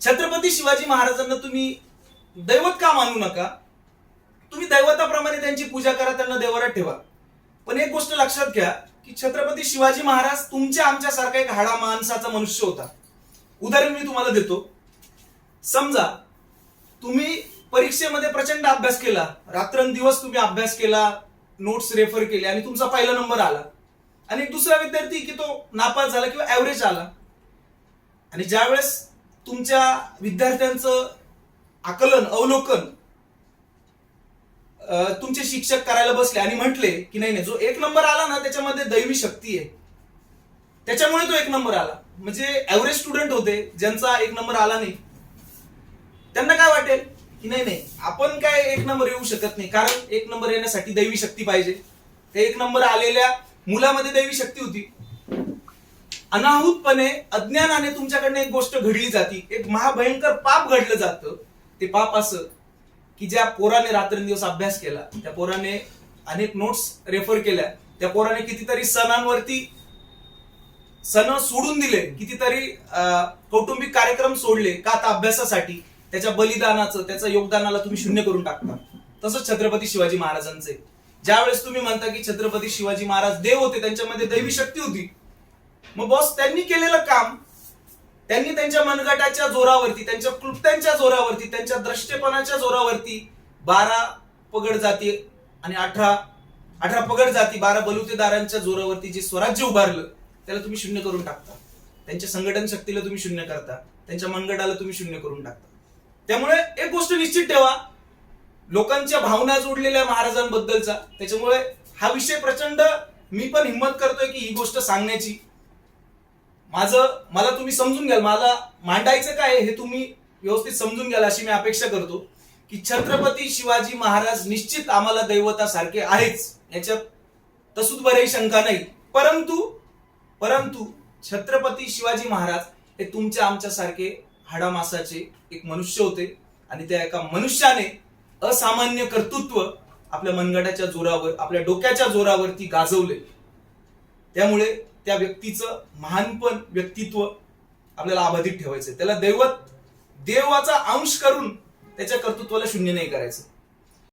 छत्रपती शिवाजी महाराजांना तुम्ही दैवत का मानू नका? तुम्ही दैवताप्रमाणे त्यांची पूजा करा त्यांना देवाला ठेवा. पण एक गोष्ट लक्षात घ्या की छत्रपती शिवाजी महाराज तुमच्या आमच्यासारखा एक हाडा माणसाचा मनुष्य होता. उदाहरण मी तुम्हाला देतो. समजा तुम्ही परीक्षेमध्ये प्रचंड अभ्यास केला रात्रंदिवस तुम्ही अभ्यास केला नोट्स रेफर केले आणि तुमचा पहिला नंबर आला. आणि दुसरा विद्यार्थी की तो नापास झाला किंवा ऍव्हरेज आला. आणि ज्यावेळेस तुमच्या विद्यार्थ्यांचं आकलन अवलोकन तुमचे शिक्षक करायला बसले आणि म्हटले की नाही नाही जो एक नंबर आला ना त्याच्यामध्ये दैवी शक्ती आहे. त्याच्यामुळे तो एक नंबर आला. म्हणजे ऍव्हरेज स्टुडंट होते ज्यांचा एक नंबर आला नाही. त्यांना काय वाटेल? की नाही नाही आपण काय एक नंबर येऊ शकत नाही. कारण एक नंबर येण्यासाठी दैवी शक्ती पाहिजे. ते एक नंबर आलेल्या मुलामध्ये दैवी शक्ती होती. अनाहूतपणे अज्ञानाने तुमच्याकडनं एक गोष्ट घडली जाती. एक महाभयंकर पाप घडलं जातं. ते पाप असं की ज्या पोराने रात्रंदिवस अभ्यास केला त्या पोराने अनेक नोट्स रेफर केल्या त्या पोराने कितीतरी सणांवरती सण सोडून दिले कितीतरी अं, कौटुंबिक कार्यक्रम सोडले का आता अभ्यासासाठी? त्याच्या बलिदानाचं त्याच्या योगदानाला तुम्ही शून्य करून टाकता. तसंच छत्रपती शिवाजी महाराजांचे. ज्यावेळेस तुम्ही म्हणता की छत्रपती शिवाजी महाराज देव होते त्यांच्यामध्ये दैवी शक्ती होती. मग बॉस त्यांनी केलेलं काम त्यांनी त्यांच्या मनगटाच्या जोरावरती त्यांच्या क्लुप्त्यांच्या जोरावरती त्यांच्या द्रष्टेपणाच्या जोरावरती बारा पगड जाती आणि अठरा अठरा पगड जाती बारा बलुतेदारांच्या जोरावरती जे स्वराज्य उभारलं त्याला तुम्ही शून्य करून टाकता. त्यांच्या संघटन शक्तीला तुम्ही शून्य करता. त्यांच्या मनगटाला तुम्ही शून्य करून टाकता. त्यामुळे एक गोष्ट निश्चित ठेवा लोकांच्या भावना जोडलेल्या महाराजांबद्दलचा त्याच्यामुळे हा विषय प्रचंड मी पण हिंमत करतोय की ही गोष्ट सांगण्याची. माझं मला तुम्ही समजून घ्याल मला मांडायचं काय हे तुम्ही व्यवस्थित समजून घ्याल अशी मी अपेक्षा करतो की छत्रपती शिवाजी महाराज निश्चित आम्हाला दैवतासारखे आहेच. याच्यात तसूच बऱ्याही शंका नाही. परंतु परंतु छत्रपती शिवाजी महाराज हे तुमच्या आमच्यासारखे हाडामासाचे एक मनुष्य होते आणि त्या एका मनुष्याने असामान्य कर्तृत्व आपल्या मनगटाच्या जोरावर आपल्या डोक्याच्या जोरावरती गाजवले. त्यामुळे त्या व्यक्तीचं महानपण व्यक्तित्व आपल्याला अबाधित ठेवायचं त्याला दैवत देवाचा अंश करून त्याच्या कर्तृत्वाला शून्य नाही करायचं.